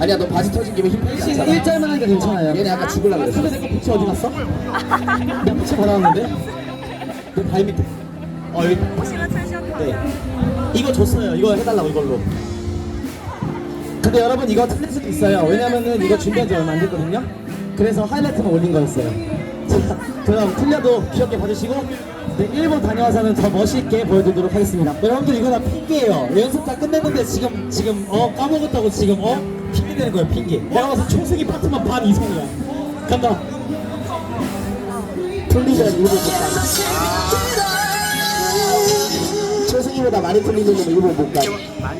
아니야 너 바지 터진 김에 힘 빼지 않잖아 1절만 하니까 괜찮아요? 얘네 아까 죽을라 그랬어. 근데 내거 부츠 어디 갔어? 나 부츠 받아왔는데? 내 발 밑에. 어 여기. 네. 이거 줬어요. 이거 해달라고 이걸로. 근데 여러분 이거 틀릴 수도 있어요. 왜냐면은 이거 준비한 지 얼마 안 됐거든요? 그래서 하이라이트만 올린 거였어요. 자 그럼 틀려도 귀엽게 봐주시고 네, 일본 다녀와서는 더 멋있게 보여드리도록 하겠습니다. 여러분들 이거 다 핑계예요. 연습 다 끝냈는데 지금 지금 어 까먹었다고 지금 어 대는 거예요 핑계. 내가 봐서 총생이 파트만 반 이상이야. 간다. 일본 못 가. 최승희보다 많이 일본 못 가.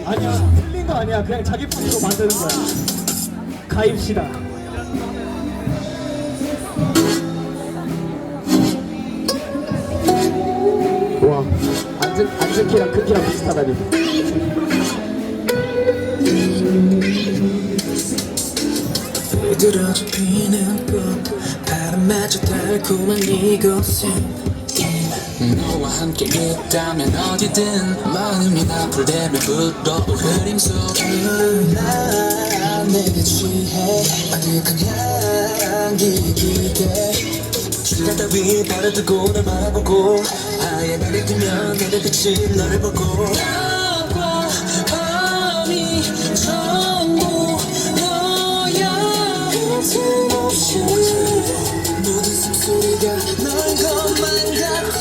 아니야 틀린 거 아니야. 그냥 자기 파트로 만드는 거야. 가입시다. 와 앉은 앉은 키랑 크기랑 비슷하다니. 들어져 피는 꽃. 바람마저 달콤한 이곳에 너와 함께 있다면 어디든 마음이 나풀대면 불어올 흐림 난 내게 취해. 아득한 향기 기대. 시간 따위 버려두고 널 바라보고. 하얀 날이 뜨면 내려 비친 너를 보고 숨소리가 널 것만 같아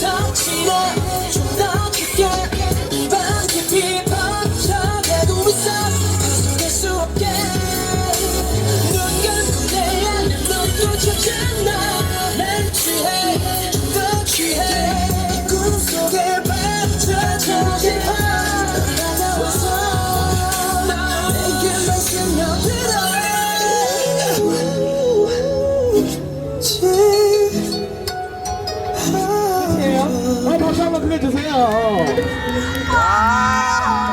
더 진해 좀더 있는지 아, 다시 한번 들려주세요. 와. 아.